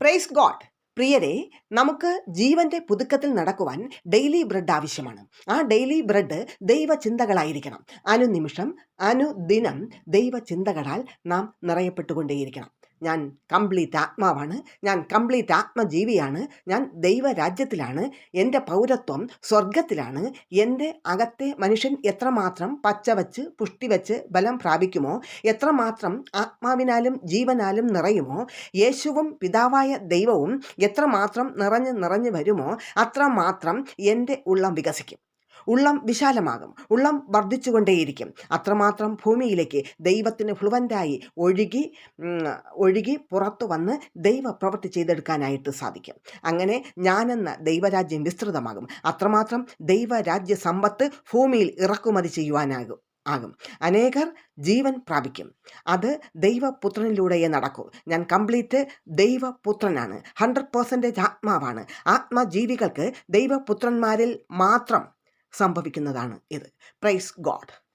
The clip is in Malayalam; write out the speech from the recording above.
പ്രൈസ് ഗോഡ് പ്രിയരെ നമുക്ക് ജീവന്റെ പുതുക്കത്തിൽ നടക്കുവാൻ ഡെയിലി ബ്രെഡ് ആവശ്യമാണ്. ആ ഡെയിലി ബ്രെഡ് ദൈവചിന്തകളായിരിക്കണം. അനുനിമിഷം അനുദിനം ദൈവചിന്തകളാൽ നാം നിറയപ്പെട്ടുകൊണ്ടേയിരിക്കണം. ഞാൻ കംപ്ലീറ്റ് ആത്മാവാണ്. ഞാൻ കംപ്ലീറ്റ് ആത്മജീവിയാണ്. ഞാൻ ദൈവരാജ്യത്തിലാണ്. എന്റെ പൗരത്വം സ്വർഗത്തിലാണ് എന്റെ അകത്തെ മനുഷ്യൻ എത്രമാത്രം പച്ചവച്ച് പുഷ്ടിവച്ച് ബലം പ്രാപിക്കുമോ? എത്രമാത്രം ആത്മാവിനാലും ജീവനാലും നിറയുമോ? യേശുവും പിതാവായ ദൈവവും എത്രമാത്രം നിറഞ്ഞ് നിറഞ്ഞു വരുമോ? അത്രമാത്രം എന്റെ ഉള്ളം വികസിക്കും. ഉള്ളം വിശാലമാകും. ഉള്ളം വർദ്ധിച്ചുകൊണ്ടേയിരിക്കും. അത്രമാത്രം ഭൂമിയിലേക്ക് ദൈവത്തിന് ഫ്ലുവന്റായി ഒഴുകി ഒഴുകി പുറത്തു വന്ന് ദൈവ പ്രവൃത്തി ചെയ്തെടുക്കാനായിട്ട് സാധിക്കും. അങ്ങനെ ഞാനെന്ന ദൈവരാജ്യം വിസ്തൃതമാകും. അത്രമാത്രം ദൈവരാജ്യ സമ്പത്ത് ഭൂമിയിൽ ഇറക്കുമതി ചെയ്യുവാനാകും ആകും. അനേകർ ജീവൻ പ്രാപിക്കും. അത് ദൈവപുത്രനിലൂടെയേ നടക്കൂ. ഞാൻ കംപ്ലീറ്റ് ദൈവപുത്രനാണ്. ഹൺഡ്രഡ് പേഴ്സന്റേജ് ആത്മാവാണ്. ആത്മജീവികൾക്ക് ദൈവപുത്രന്മാരിൽ മാത്രം സംഭവിക്കുന്നതാണ് ഇത്. Praise God